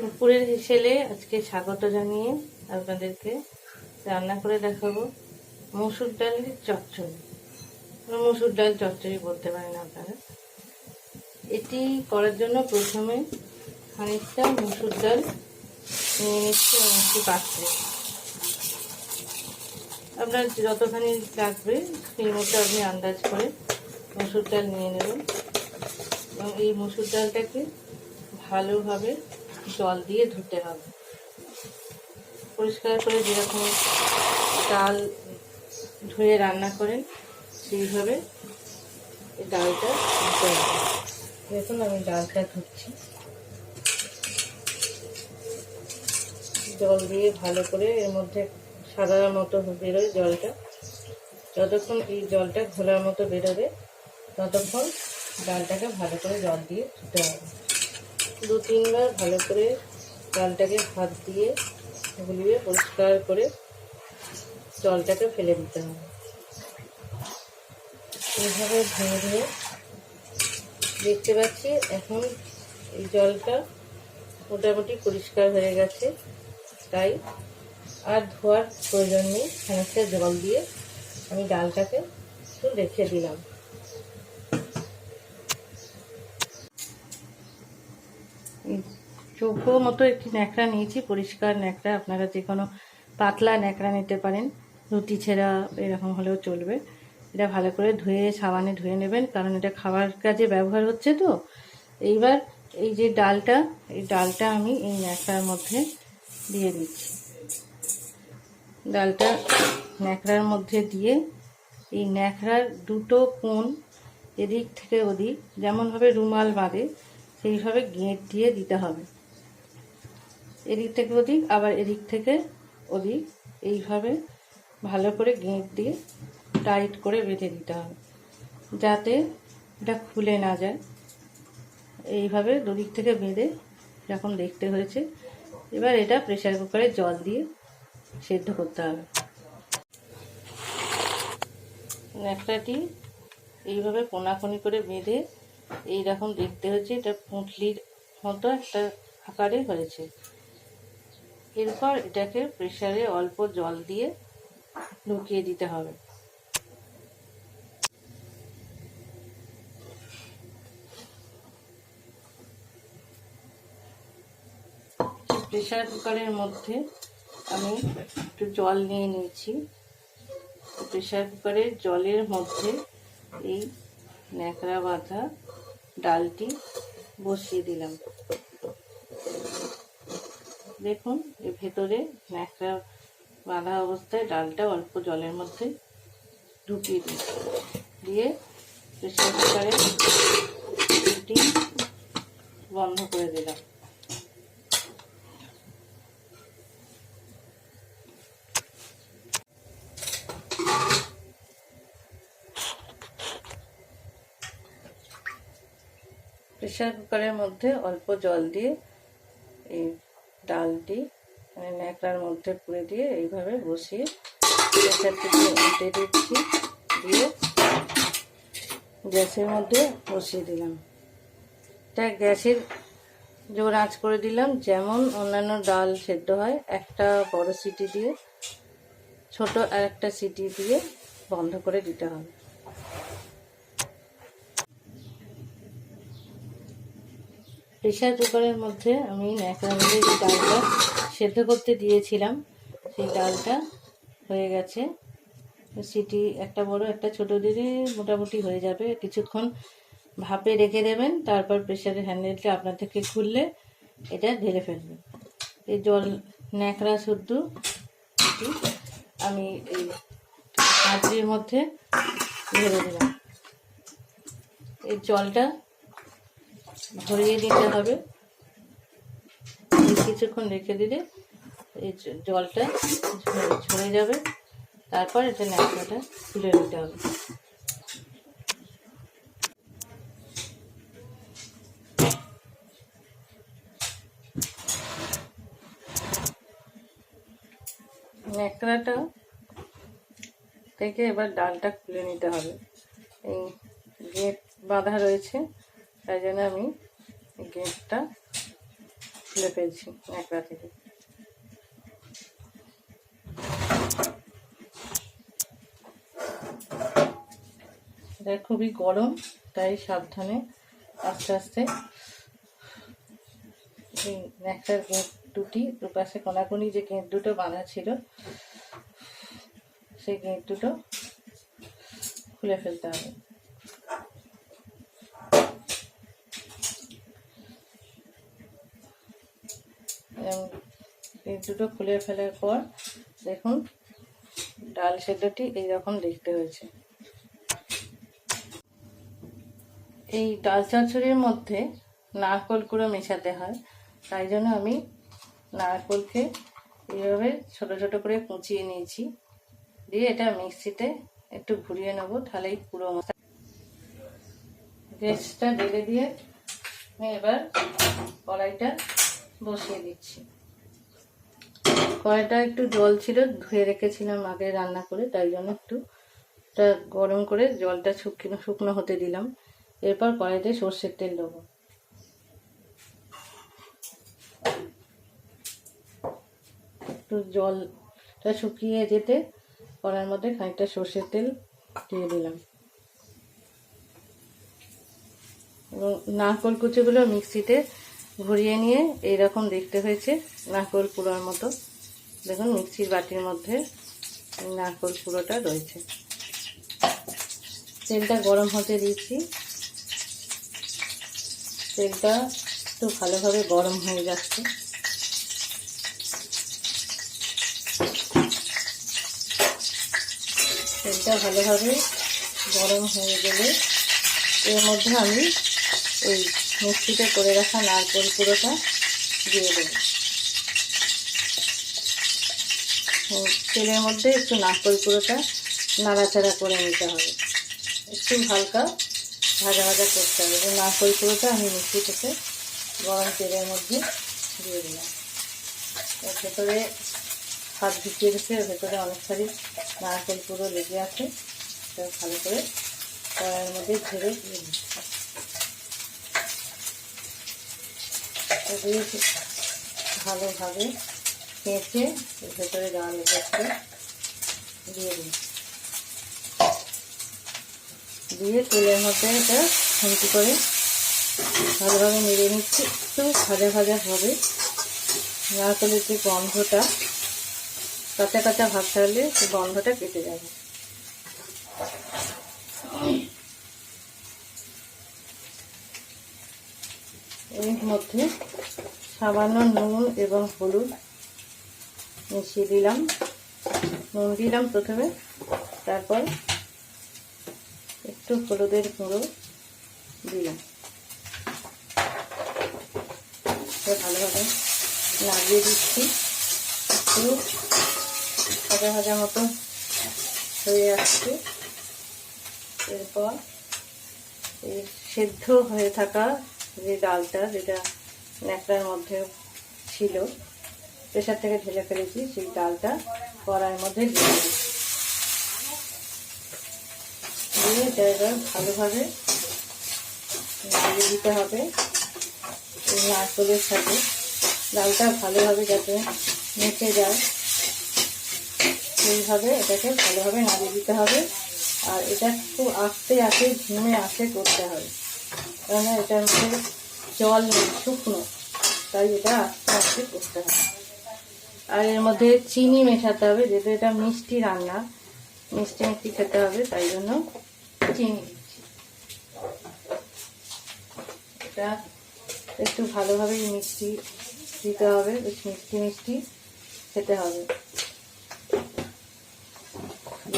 দুপুরের হিসেলে আজকে স্বাগত জানিয়ে আপনাদেরকে রান্না করে দেখাবো মসুর ডালের চচ্চড়ি। মসুর ডাল চচ্চড়ি বলতে পারেন আপনারা। এটি করার জন্য প্রথমে খানিকটা মসুর ডাল নিয়ে নিচ্ছি একটি পাত্রে। আপনার যতখানি লাগবে, সেই মতো আপনি আন্দাজ করে মসুর ডাল নিয়ে নেবেন। এবং এই মসুর ডালটাকে ভালোভাবে জল দিয়ে ধুতে হবে। পরিষ্কার করে যেরকম ডাল ধুয়ে রান্না করেন, সেইভাবে এই ডালটা ধুতে হবে। দেখুন আমি ডালটা ধুচ্ছি। জল দিয়ে ভালো করে এর মধ্যে সাদার মতো বেরোয় জলটা। যতক্ষণ এই জলটা ঘোলার মতো বেরোবে, ততক্ষণ ডালটাকে ভালো করে জল দিয়ে ধুতে হবে। দু তিনবার ভালো করে ডালটাকে হাত দিয়ে গুলিয়ে পরিষ্কার করে জলটাকে ফেলে দিতে হবে। এইভাবে ধুয়ে ধুয়ে দেখতে পাচ্ছি এখন এই জলটা মোটামুটি পরিষ্কার হয়ে গেছে। তাই আর ধোয়ার প্রয়োজন নেই খানিকটা জল দিয়ে আমি ডালটাকে একটু রেখে দিলাম। চৌকো মতো একটি ন্যাকড়া নিয়েছি, পরিষ্কার ন্যাকড়া, আপনারা যে কোনো পাতলা ন্যাকড়া নিতে পারেন। রুটি ছেঁড়া এরকম হলেও চলবে। এটা ভালো করে ধুয়ে, সাবানে ধুয়ে নেবেন, কারণ এটা খাবার কাজে ব্যবহার হচ্ছে তো। এইবার এই যে ডালটা, এই ডালটা আমি এই ন্যাকড়ার মধ্যে দিয়ে দিচ্ছি। ডালটা ন্যাকড়ার মধ্যে দিয়ে এই ন্যাকড়ার দুটো কোণ এদিক থেকে ওদিক যেমনভাবে রুমাল বাঁধে সেইভাবে গেঁট দিয়ে দিতে হবে। এদিক থেকে ওদিক, আবার এদিক থেকে ওদিক। এইভাবে ভালো করে গেঁট দিয়ে টাইট করে বেঁধে দিতে হবে, যাতে এটা খুলে না যায়। এইভাবে দুদিক থেকে বেঁধে এরকম দেখতে হয়েছে, এবার এটা প্রেশার কুকারে জল দিয়ে সেদ্ধ করতে হবে। ন্যাকড়াটি এইভাবে কোনাকুনি করে বেঁধে এইরকম দেখতে হচ্ছে এটা পুঁটলির মতো একটা আকারে হয়েছে। এরপর এটাকে প্রেসারে অল্প জল দিয়ে ঢুকিয়ে দিতে হবে। প্রেসার কুকারের মধ্যে আমি একটু জল নিয়ে নিয়েছি। প্রেসার কুকারের জলের মধ্যে এই ন্যাকড়া বাঁধা ডালটি বসিয়ে দিলাম। দেখুন এর ভেতরে ন্যাকড়া বাঁধা অবস্থায় ডালটা অল্প জলের মধ্যে ঢুকিয়ে দিই দিয়ে প্রেশার কুকারে বন্ধ করে দিলাম। প্রেসার কুকারের মধ্যে অল্প জল দিয়ে এই ডালটি মানে ন্যাকড়ার মধ্যে পুড়ে দিয়ে এইভাবে বসিয়ে প্রেশারটিকে উঠে দিচ্ছি, দিয়ে গ্যাসের মধ্যে বসিয়ে দিলাম। এটা গ্যাসের জোর আঁচ করে দিলাম, যেমন অন্যান্য ডাল সেদ্ধ হয়, একটা বড় সিটি দিয়ে, ছোট আর একটা সিটি দিয়ে বন্ধ করে দিতে হবে। প্রেশার কুকারের মধ্যে আমি ন্যাকড়ার মধ্যে যে ডালটা সেদ্ধ করতে দিয়েছিলাম, সেই ডালটা হয়ে গেছে। সিটি একটা বড়, একটা ছোট দিলে মোটামুটি হয়ে যাবে। কিছুক্ষণ ভাপে রেখে দেবেন, তারপর প্রেশারের হ্যান্ডেলটা আপনার থেকে খুললে এটা ঢেলে ফেলবেন। এই জল ন্যাকড়া শুদ্ধ। আমি এই পাত্রের মধ্যে ঢেলে দিলাম। এই জলটা ভরিয়ে দিতে হবে। কিছুক্ষণ রেখে দিলে এই জলটা ঝরে যাবে। তারপর এটা ন্যাকড়াটা তুলে নিতে হবে। ন্যাকড়াটা থেকে এবার ডালটা খুলে নিতে হবে। এই গেট বাঁধা রয়েছে তাই জন্য আমি গেটটা খুলে ফেলছি ন্যাকড়া থেকে। এটা খুবই গরম, তাই সাবধানে আস্তে আস্তে ন্যাকড়ার গেঁট দুটি, দুপাশে কোনাকুনি যে গেঁট দুটো বাঁধা ছিল, সেই গেঁট দুটো খুলে ফেলতে হবে। দুটো খুলে ফেলার পর দেখুন, ডাল সেদ্ধটি এইরকম দেখতে হয়েছে। এই ডাল চচ্চড়ির মধ্যে নারকোল কুড়ো মেশাতে হয়, তাই জন্য আমি নারকলকে এইভাবে ছোট ছোট করে কুচিয়ে নিয়েছি। দিয়ে এটা মিক্সিতে একটু ঘুরিয়ে নেব তাহলেই পুরো মশলা গ্যাসটা ঢেলে দিয়ে আমি এবার কড়াইটা বসিয়ে দিচ্ছি। কড়াইটা একটু জল ছিল, ধুয়ে রেখেছিলাম আগে রান্না করে, তাই জন্য একটু গরম করে জলটা শুকনো শুকনো হতে দিলাম। এরপর কড়াইতে সর্ষের তেল দেবো। একটু জলটা শুকিয়ে যেতে কড়াইয়ের মধ্যে খানিকটা সর্ষের তেল দিয়ে দিলাম। এবং নারকোল কুচিগুলো মিক্সিতে ঘুরিয়ে নিয়ে এইরকম দেখতে হয়েছে নারকোল পুরোর মতো। দেখুন, মিক্সির বাটির মধ্যে নারকোল পুরোটা রয়েছে। তেলটা গরম হতে দিয়েছি তেলটা একটু ভালোভাবে গরম হয়ে যাচ্ছে। তেলটা ভালোভাবে গরম হয়ে গেলে এর মধ্যে আমি ওই মিক্সিতে করে রাখা নারকোল পুরোটা দিয়ে দেবো। তেলের মধ্যে একটু নারকোল পুরোটা নাড়াচাড়া করে নিতে হবে। একটু হালকা ভাজা ভাজা করতে হবে। এবং নারকোল পুরোটা আমি থেকে গরম তেলের মধ্যে দিয়ে দিলাম। ভেতরে হাত ঢুকিয়ে রেখে ভেতরে অনেকখানি নারকোল পুরো লেগে আছে। ভালো করে কড়াইয়ের মধ্যে ঝেড়ে দিয়ে ভালোভাবে কেঁচে ভেতরে দেওয়া লেগেছে দিয়ে দিই। দিয়ে তেলের মধ্যে এটা খুন্তি করে ভালোভাবে নেড়ে নিচ্ছি। একটু ভাজা ভাজা হবে। নারকেলের যে গন্ধটা, কাঁচা কাঁচা ভাব থাকলে সেই গন্ধটা কেটে যাবে। এর মধ্যে সামান্য নুন এবং হলুদ মিশিয়ে দিলাম। নুন দিলাম প্রথমে, তারপর একটু হলুদের গুঁড়ো দিলাম। ভালোভাবে লাগিয়ে দিচ্ছি। একটু ভাজা ভাজা মতো হয়ে আসছে। এরপর সেদ্ধ হয়ে থাকা যে ডালটা যেটা ন্যাকড়ার মধ্যে ছিল প্রেশার থেকে ঢেলে ফেলেছি, সেই ডালটা কড়াইয়ের মধ্যে দিয়ে দিয়ে এবার ভালোভাবে দিতে হবে। এই নারকলের সাথে ডালটা ভালোভাবে যাতে মেখে যায়, সেইভাবে এটাকে ভালোভাবে নাড়িয়ে দিতে হবে। আর এটা খুব আস্তে আস্তে ঝিমে আস্তে করতে হবে। কেননা এটা হচ্ছে জল শুকনো, তাই এটা আস্তে আস্তে করতে হবে। আর এর মধ্যে চিনি মেশাতে হবে, যেহেতু এটা মিষ্টি রান্না, মিষ্টি মিষ্টি খেতে হবে, তাই জন্য চিনি দিচ্ছি। এটা একটু ভালোভাবে মিষ্টি দিতে হবে মিষ্টি মিষ্টি খেতে হবে।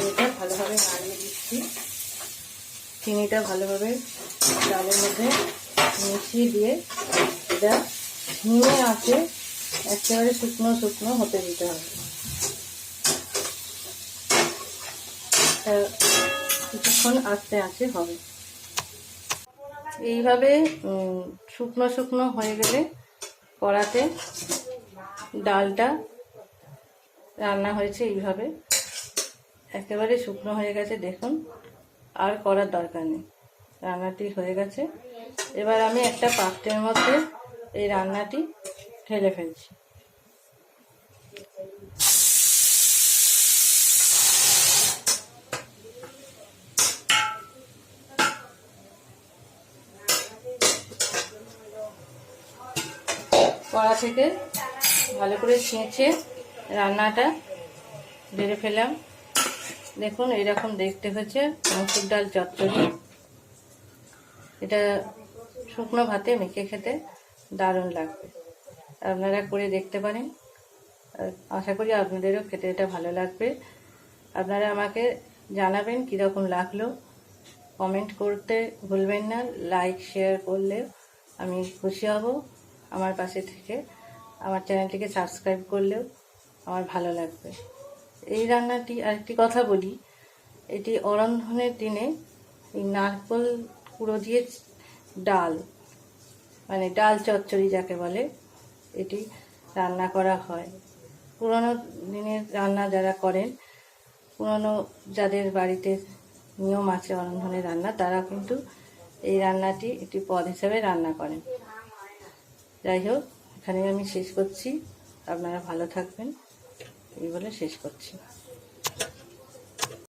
এটা ভালোভাবে নাড়িয়ে দিচ্ছি। চিনিটা ভালোভাবে ডালের মধ্যে মিশিয়ে দিয়ে এটা নিয়ে আসে একেবারে শুকনো শুকনো হতে দিতে হবে। কিছুক্ষণ আস্তে আস্তে হবে। এইভাবে শুকনো শুকনো হয়ে গেলে কড়াতে ডালটা রান্না হয়েছে এইভাবে। একেবারে শুকনো হয়ে গেছে, দেখুন, আর করার দরকার নেই। রান্নাটি হয়ে গেছে। এবার আমি একটা পাত্রের মধ্যে এই রান্নাটি ঢেলে ফেলছি। কড়া থেকে ভালো করে ছেঁচে রান্নাটা বেড়ে ফেলাম দেখুন এরকম দেখতে হচ্ছে মসুর ডাল চচ্চড়ি। এটা শুকনো ভাতে মেখে খেতে দারুণ লাগবে। আপনারা করে দেখতে পারেন। আশা করি আপনাদেরও খেতে এটা ভালো লাগবে। আপনারা আমাকে জানাবেন কীরকম লাগল। কমেন্ট করতে ভুলবেন না, লাইক, শেয়ার করলে আমি খুশি হব আমার পাশে থেকে। আমার চ্যানেলটিকে সাবস্ক্রাইব করলেও আমার ভালো লাগবে। এই রান্নাটি আরেকটি কথা বলি। এটি অরন্ধনের দিনে এই নারকোল কুড়ো দিয়ে ডাল মানে ডাল চচ্চড়ি যাকে বলে, এটি রান্না করা হয়। পুরনো দিনের রান্না যারা করেন, পুরনো যাদের বাড়িতে নিয়ম আছে অরন্ধনের রান্না, তারা কিন্তু এই রান্নাটি একটি পদ হিসেবে রান্না করেন। যাই হোক এখানে আমি শেষ করছি। আপনারা ভালো থাকবেন। এই বলে শেষ করছি।